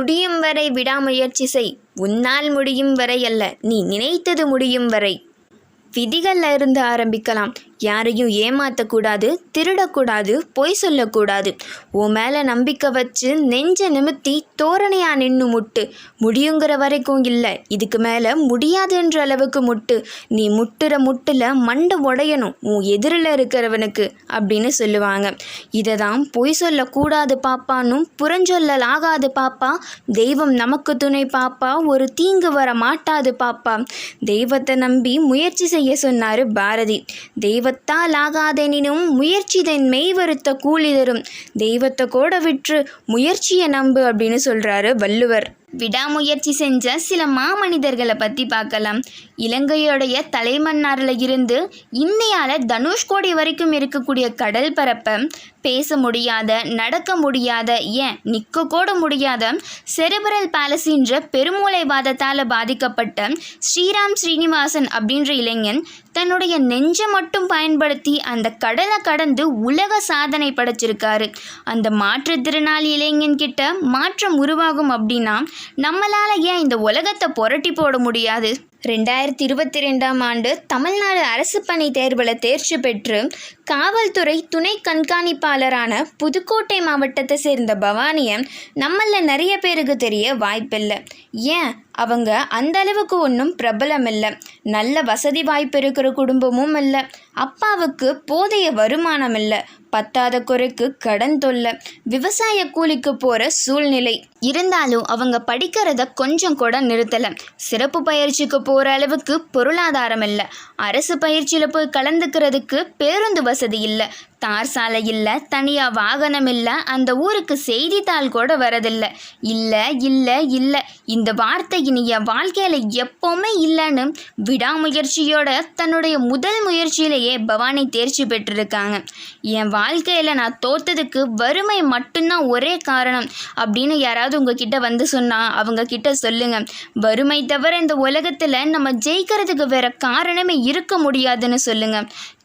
முடியும் வரை விடாமுயற்சி செய். உன்னால் முடியும் வரை அல்ல நீ நினைத்தது முடியும் வரை. விதிகள்ல இருந்து ஆரம்பிக்கலாம். யாரையும் ஏமாற்றக்கூடாது திருடக்கூடாது பொய் சொல்லக்கூடாது. உன் மேலே நம்பிக்கை வச்சு நெஞ்ச நிமித்தி தோரணையாக நின்று முட்டு. முடியுங்கிற வரைக்கும் இல்லை. இதுக்கு மேலே முடியாதுன்ற அளவுக்கு முட்டு. நீ முட்டுற முட்டில் மண்டை உடையணும். உன் எதிரில் இருக்கிறவனுக்கு அப்படின்னு சொல்லுவாங்க. இதை தான் பொய் சொல்லக்கூடாது பாப்பானும் புறஞ்சொல்லல் ஆகாது பாப்பா. தெய்வம் நமக்கு துணை பாப்பா. ஒரு தீங்கு வர மாட்டாது பாப்பா. தெய்வத்தை நம்பி முயற்சி செய்ய சொன்னார் பாரதி. தெய்வ ஆகாதெனினும் முயற்சி தன் மெய் வருத்த கூலி தரும் தெய்வத்தை கூட விற்று முயற்சியை நம்பு அப்படின்னு சொல்கிறாரு வள்ளுவர். விடாமுயற்சி செஞ்ச சில மாமனிதர்களை பற்றி பார்க்கலாம். இலங்கையோடைய தலைமன்னாரில் இருந்து இந்தியாவில் தனுஷ்கோடி வரைக்கும் இருக்கக்கூடிய கடல் பரப்பை பேச முடியாத நடக்க முடியாத ஏன் நிற்க கூட முடியாத செரிபரல் பாலசின்ற பெருமூளைவாதத்தால் பாதிக்கப்பட்ட ஸ்ரீராம் ஸ்ரீனிவாசன் அப்படின்ற இளைஞன் தன்னுடைய நெஞ்சை மட்டும் பயன்படுத்தி அந்த கடலை கடந்து உலக சாதனை படைச்சிருக்காரு. அந்த மாற்றுத்திறனாளி இளைஞன் கிட்ட மாற்றம் உருவாகும் அப்படின்னா நம்மளால் ஏன் இந்த உலகத்தை புரட்டி போட முடியாது? ரெண்டாயிரத்தி இருபத்தி ரெண்டாம் ஆண்டு தமிழ்நாடு அரசு பணி தேர்வில் தேர்ச்சி பெற்று காவல்துறை துணை கண்காணிப்பாளரான புதுக்கோட்டை மாவட்டத்தை சேர்ந்த பவானியை நம்மள நிறைய பேருக்கு தெரிய வாய்ப்பில்லை. ஏன்? அவங்க அந்த அளவுக்கு ஒன்றும் பிரபலம் இல்லை நல்ல வசதி வாய்ப்பு இருக்கிற குடும்பமும் இல்லை. அப்பாவுக்கு போதைய வருமானம் இல்லை. பத்தாத குறைக்கு கடன் தொல்லை. விவசாய கூலிக்கு போகிற சூழ்நிலை. இருந்தாலும் அவங்க படிக்கிறத கொஞ்சம் கூட நிறுத்தலை. சிறப்பு பயிற்சிக்கு போகிற அளவுக்கு பொருளாதாரம் இல்லை. அரசு பயிற்சியில் போய் கலந்துக்கிறதுக்கு பேருந்து வசதி வசதி இல்லை. தார் சாலை இல்லை தனியாக வாகனம் இல்லை அந்த ஊருக்கு செய்தித்தாள் கூட வரதில்லை. இல்லை இல்லை இல்லை. இந்த வார்த்தை இனி என் வாழ்க்கையில் எப்போவுமே இல்லைன்னு விடாமுயற்சியோட தன்னுடைய முதல் முயற்சியிலேயே பவானி தேர்ச்சி பெற்றிருக்காங்க. என் வாழ்க்கையில் நான் தோத்ததுக்கு வறுமை மட்டும்தான் ஒரே காரணம் அப்படின்னு யாராவது உங்ககிட்ட வந்து சொன்னால் அவங்க கிட்ட சொல்லுங்க. வறுமை தவிர இந்த உலகத்தில் நம்ம ஜெயிக்கிறதுக்கு வேற காரணமே இருக்க முடியாதுன்னு சொல்லுங்க.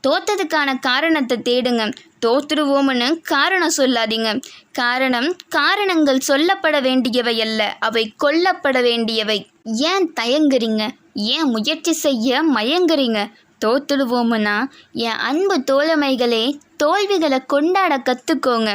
தோத்ததுக்கான காரணத்தை தேடுங்க. தோத்துடுவோம்னு காரணம் சொல்லாதீங்க. காரணம் காரணங்கள் சொல்லப்பட வேண்டியவை அல்ல. அவை கொல்லப்பட வேண்டியவை. ஏன் தயங்குறீங்க? ஏன் முயற்சி செய்ய மயங்குறீங்க? தோத்துடுவோம்னா என் அன்பு தோழமைகளே தோல்விகளை கொண்டாட கற்றுக்கோங்க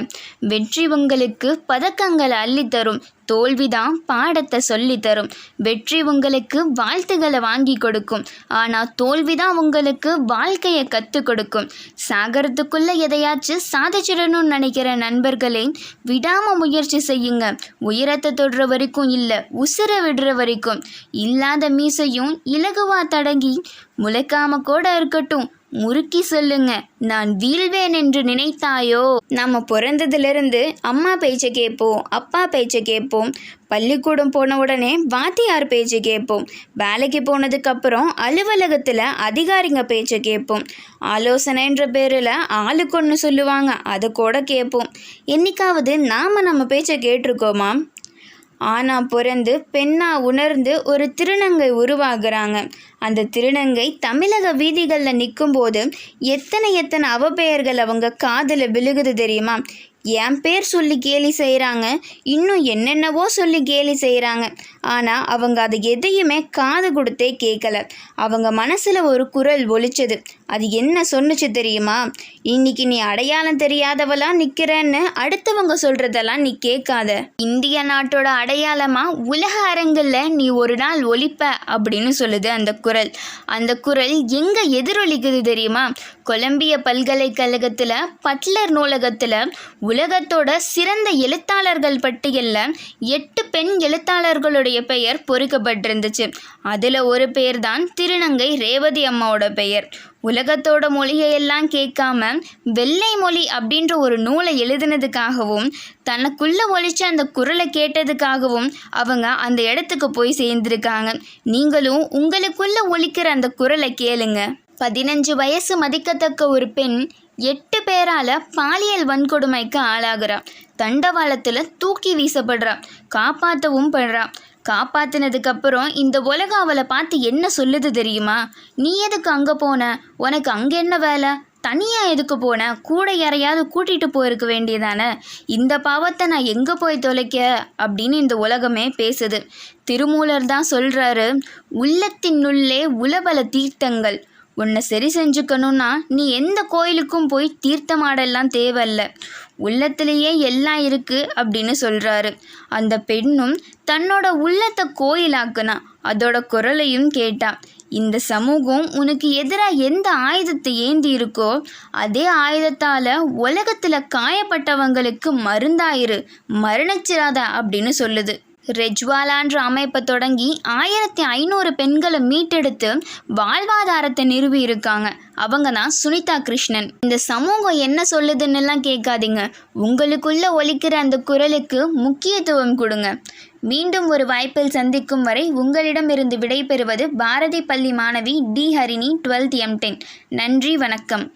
வெற்றி உங்களுக்கு பதக்கங்களை அள்ளித்தரும். தோல்விதான் பாடத்தை சொல்லித்தரும். வெற்றி உங்களுக்கு வாழ்த்துக்களை வாங்கி கொடுக்கும். ஆனால் தோல்விதான் உங்களுக்கு வாழ்க்கையை கற்றுக் கொடுக்கும். சாகரத்துக்குள்ளே எதையாச்சும் சாதிச்சிடணும்னு நினைக்கிற நண்பர்களே விடாமல் முயற்சி செய்யுங்க. உயரத்தை தொடுற வரைக்கும் இல்லை உசுர விடுற வரைக்கும். இல்லாத மீசையும் இலகுவா தடங்கி முளைக்காம கூட இருக்கட்டும். முறுக்கி சொல்லுங்க. நான் வீழ்வேன் என்று நினைத்தாயோ? நம்ம பிறந்ததுலேருந்து அம்மா பேச்சை கேட்போம் அப்பா பேச்சை கேட்போம். பள்ளிக்கூடம் போன உடனே வாத்தியார் பேச்சு கேட்போம். வேலைக்கு போனதுக்கப்புறம் அலுவலகத்தில் அதிகாரிங்க பேச்சை கேட்போம். ஆலோசனைன்ற பேரில் ஆளுக்கு ஒன்று சொல்லுவாங்க அதை கூட கேட்போம். என்னைக்காவது நாம் நம்ம பேச்சை கேட்டிருக்கோமா? ஆனா பிறந்து பெண்ணா உணர்ந்து ஒரு திருநங்கை உருவாகிறாங்க அந்த திருநங்கை தமிழக வீதிகளில் நிற்கும்போது எத்தனை எத்தனை அவப்பெயர்கள் அவங்க காதில் விழுகுது தெரியுமா? என் பேர் சொல்லி கேலி செய்கிறாங்க இன்னும் என்னென்னவோ சொல்லி கேலி செய்கிறாங்க ஆனால் அவங்க அது எதையுமே காது கொடுத்தே கேட்கல அவங்க மனசில் ஒரு குரல் ஒலிச்சது. அது என்ன சொன்னுச்சு தெரியுமா? இன்னைக்கு நீ அடையாளம் தெரியாதவளா நிற்கிறேன்னு அடுத்தவங்க சொல்கிறதெல்லாம் நீ கேட்காத. இந்திய நாட்டோட அடையாளமாக உலக அரங்கில் நீ ஒரு நாள் ஒழிப்ப அப்படின்னு சொல்லுது அந்த குரல். அந்த குரல் எங்கே எதிரொலிக்குது தெரியுமா? கொலம்பிய பல்கலைக்கழகத்தில் பட்லர் நூலகத்தில் உலகத்தோட சிறந்த எழுத்தாளர்கள் பட்டியலில் எட்டு பெண் எழுத்தாளர்களுடைய பெயர் பொறிக்கப்பட்டிருந்துச்சு. அதில் ஒரு பெயர் தான் திருநங்கை ரேவதி அம்மாவோட பெயர். உலகத்தோட மொழியையெல்லாம் கேட்காம வெள்ளை மொழி அப்படின்ற ஒரு நூலை எழுதினதுக்காகவும் தனக்குள்ளே ஒழிச்ச அந்த குரலை கேட்டதுக்காகவும் அவங்க அந்த இடத்துக்கு போய் சேர்ந்துருக்காங்க. நீங்களும் உங்களுக்குள்ளே ஒழிக்கிற அந்த குரலை கேளுங்க. பதினஞ்சு வயசு மதிக்கத்தக்க ஒரு பெண் எட்டு பேரால பாலியல் வன்கொடுமைக்கு ஆளாகிறா தண்டவாளத்தில் தூக்கி வீசப்படுறா காப்பாற்றவும் படுறா காப்பாத்தினதுக்கு அப்புறம் இந்த உலக அவளை பார்த்து என்ன சொல்லுது தெரியுமா? நீ எதுக்கு அங்கே போன? உனக்கு அங்கே என்ன வேலை? தனியாக எதுக்கு போன? கூட யாரையாவது கூட்டிகிட்டு போயிருக்க வேண்டியதானே? இந்த பாவத்தை நான் எங்கே போய் தொலைக்க? அப்படின்னு இந்த உலகமே பேசுது. திருமூலர் தான் சொல்கிறாரு உள்ளத்தினுள்ளே உலபல தீர்த்தங்கள் உன்னை சரி செஞ்சுக்கணும்னா நீ எந்த கோயிலுக்கும் போய் தீர்த்தமாடெல்லாம் தேவையில்ல. உள்ளத்திலேயே எல்லாம் இருக்கு அப்படின்னு சொல்கிறாரு அந்த பெண்ணும் தன்னோட உள்ளத்தை கோயிலாக்குனா அதோட குரலையும் கேட்டா இந்த சமூகம் உனக்கு எதிராக எந்த ஆயுதத்தை ஏந்தி இருக்கோ அதே ஆயுதத்தால் உலகத்தில் காயப்பட்டவங்களுக்கு மருந்தாயிரு மரணச்சிராத அப்படின்னு சொல்லுது. ரெஜ்வாலான்ற அமைப்பை தொடங்கி ஆயிரத்தி ஐநூறு பெண்களை மீட்டெடுத்து வாழ்வாதாரத்தை நிறுவி இருக்காங்க அவங்க தான் சுனிதா கிருஷ்ணன். இந்த சமூகம் என்ன சொல்லுதுன்னெல்லாம் கேட்காதீங்க. உங்களுக்குள்ள ஒலிக்கிற அந்த குரலுக்கு முக்கியத்துவம் கொடுங்க. மீண்டும் ஒரு வாய்ப்பில் சந்திக்கும் வரை உங்களிடமிருந்து விடைபெறுவது பாரதி பள்ளி மாணவி T Harini twelfth M ten. நன்றி வணக்கம்.